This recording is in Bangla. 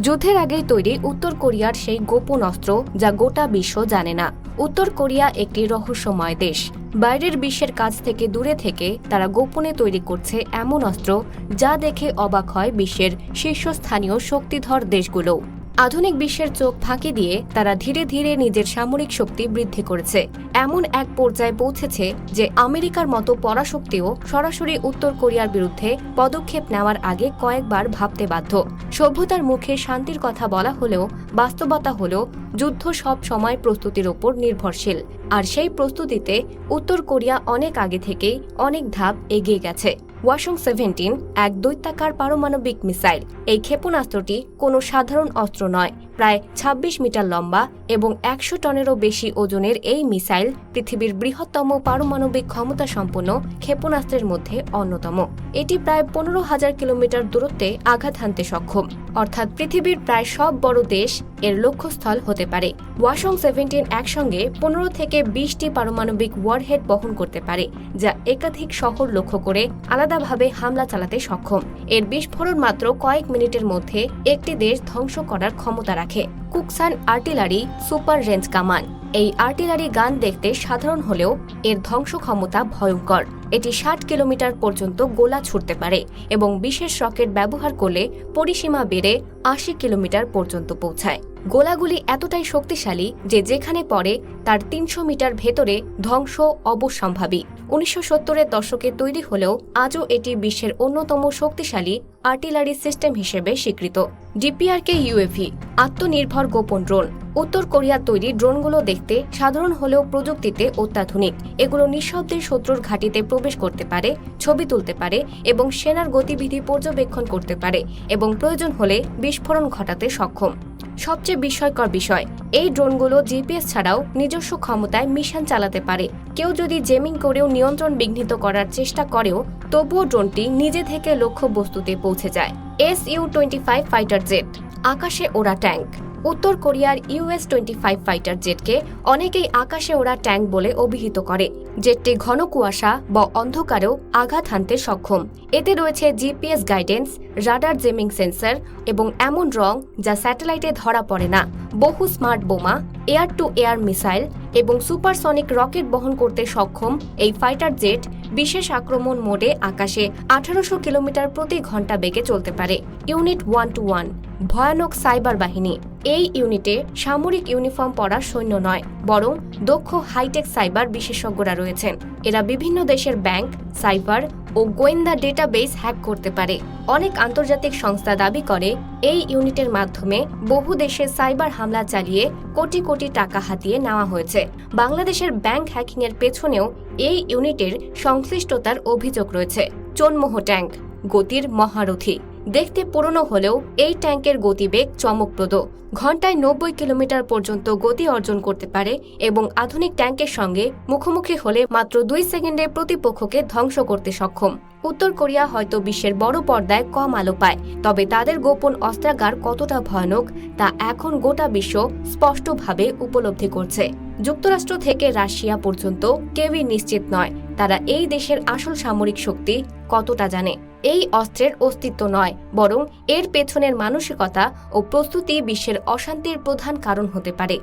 যুদ্ধের আগেই তৈরি উত্তর কোরিয়ার সেই গোপন অস্ত্র যা গোটা বিশ্ব জানে না। উত্তর কোরিয়া একটি রহস্যময় দেশ। বাইরের বিশ্বের কাছ থেকে দূরে থেকে তারা গোপনে তৈরি করছে এমন অস্ত্র যা দেখে অবাক হয় বিশ্বের শীর্ষস্থানীয় শক্তিধর দেশগুলো আধুনিক বিশ্বের চোখ ফাঁকি দিয়ে তারা ধীরে ধীরে নিজের সামরিক শক্তি বৃদ্ধি করেছে। এমন এক পর্যায়ে পৌঁছেছে যে আমেরিকার মতো পরাশক্তিও সরাসরি উত্তর কোরিয়ার বিরুদ্ধে পদক্ষেপ নেওয়ার আগে কয়েকবার ভাবতে বাধ্য। সভ্যতার মুখে শান্তির কথা বলা হলেও বাস্তবতা হলো যুদ্ধ সব সময় প্রস্তুতির ওপর নির্ভরশীল। আর সেই প্রস্তুতিতে উত্তর কোরিয়া অনেক আগে থেকেই অনেক ধাপ এগিয়ে গেছে। ওয়াশং সেভেন্টিন এক দৈত্যাকার পারমাণবিক মিসাইল। এই ক্ষেপণাস্ত্রটি কোনো সাধারণ অস্ত্র নয়। প্রায় ২৬ মিটার লম্বা এবং একশো টনেরও বেশি ওজনের এই মিসাইল পৃথিবীর বৃহত্তম পারমাণবিক ক্ষমতা সম্পন্ন ক্ষেপণাস্ত্রের মধ্যে অন্যতম। এটি প্রায় পনেরো হাজার কিলোমিটার দূরত্বে আঘাত হানতে সক্ষম। অর্থাৎ পৃথিবীর প্রায় সব বড় দেশ এর লক্ষ্যস্থল হতে পারে। ওয়াশং সেভেন্টিন একসঙ্গে পনেরো থেকে বিশটি পারমাণবিক ওয়ারহেড বহন করতে পারে, যা একাধিক শহর লক্ষ্য করে আলাদাভাবে হামলা চালাতে সক্ষম। এর বিস্ফোরণ মাত্র কয়েক মিনিটের মধ্যে একটি দেশ ধ্বংস করার ক্ষমতা রাখে। কুকসান আর্টিলারি সুপার রেঞ্জ কামান। এই আর্টিলারি গান দেখতে সাধারণ হলেও এর ধ্বংস ক্ষমতা ভয়ঙ্কর। এটি ষাট কিলোমিটার পর্যন্ত গোলা ছুটতে পারে এবং বিশেষ রকেট ব্যবহার করলে পরিসীমা বেড়ে আশি কিলোমিটার পর্যন্ত পৌঁছায়। গোলাগুলি এতটাই শক্তিশালী যে যেখানে পড়ে তার তিনশো মিটার ভেতরে ধ্বংস অবশ্যম্ভাবী। উনিশশো সত্তরের দশকে তৈরি হলেও আজও এটি বিশ্বের অন্যতম শক্তিশালী আর্টিলারি সিস্টেম হিসেবে স্বীকৃত। ডিপিআরকে ইউএভি আত্মনির্ভর গোপন ড্রোন। উত্তর কোরিয়ার তৈরি ড্রোনগুলো দেখতে সাধারণ হলেও প্রযুক্তিতে অত্যাধুনিক। এগুলো নিঃশব্দে শত্রুর ঘাঁটিতে প্রবেশ করতে পারে, ছবি তুলতে পারে এবং সেনার গতিবিধি পর্যবেক্ষণ করতে পারে এবং প্রয়োজন হলে বিস্ফোরণ ঘটাতে সক্ষম। সবচেয়ে বিস্ময়কর বিষয়, এই ড্রোনগুলো জিপিএস ছাড়াও নিজস্ব ক্ষমতায় মিশন চালাতে পারে। কেউ যদি জেমিং করেও নিয়ন্ত্রণ বিঘ্নিত করার চেষ্টা করেও, তবুও ড্রোনটি নিজে থেকে লক্ষ্য বস্তুতে পৌঁছে যায়। S U twenty five fighter jet, আকাশে ওড়া ট্যাঙ্ক। উত্তর কোরিয়ার ইউএস টোয়েন্টি ফাইভ ফাইটার জেটকে অনেকেই আকাশে ওড়া ট্যাঙ্ক বলে অভিহিত করে। জেটটি ঘন কুয়াশা বা অন্ধকারেও আঘাত হানতে সক্ষম। এতে রয়েছে GPS guidance, radar jamming sensor এবং এমন রং যা স্যাটেলাইটে ধরা পড়ে না। বহু স্মার্ট বোমা, এয়ার টু এয়ার মিসাইল এবং সুপারসনিক রকেট বহন করতে সক্ষম এই ফাইটার জেট বিশেষ আক্রমণ মোডে আকাশে আঠারোশো কিলোমিটার প্রতি ঘণ্টা বেগে চলতে পারে। ইউনিট ওয়ান টু ওয়ান ভয়ানক সাইবার বাহিনী। এই ইউনিটে সামরিক ইউনিফর্ম পরা সৈন্য নয়, বরং দক্ষ হাইটেক সাইবার বিশেষজ্ঞরা রয়েছেন। এরা বিভিন্ন দেশের ব্যাংক, সাইবার ও গোয়েন্দা ডেটাবেস হ্যাক করতে পারে। অনেক আন্তর্জাতিক সংস্থা দাবি করে, এই ইউনিটের মাধ্যমে বহু দেশে সাইবার হামলা চালিয়ে কোটি কোটি টাকা হাতিয়ে নেওয়া হয়েছে। বাংলাদেশের ব্যাংক হ্যাকিং এর পেছনেও এই ইউনিটের সংশ্লিষ্টতার অভিযোগ রয়েছে। চনমোহ ট্যাঙ্ক, গতির মহারথী। দেখতে পুরনো হলেও এই ট্যাঙ্কের গতিবেগ চমকপ্রদ। ঘন্টায় নব্বই কিলোমিটার পর্যন্ত গতি অর্জন করতে পারে এবং আধুনিক ট্যাঙ্কের সঙ্গে মুখোমুখি হলে মাত্র দুই সেকেন্ডে প্রতিপক্ষকে ধ্বংস করতে সক্ষম। উত্তর কোরিয়া হয়তো বিশ্বের বড় পর্দায় কম আলো পায়, তবে তাদের গোপন অস্ত্রাগার কতটা ভয়ানক তা এখন গোটা বিশ্ব স্পষ্টভাবে উপলব্ধি করছে। যুক্তরাষ্ট্র থেকে রাশিয়া পর্যন্ত কেউই নিশ্চিত নয় তারা এই দেশের আসল সামরিক শক্তি কতটা জানে? এই অস্ত্রের অস্তিত্ব নয়, বরং এর পেছনের মানসিকতা ও প্রস্তুতি বিশ্বের অশান্তির প্রধান কারণ হতে পারে।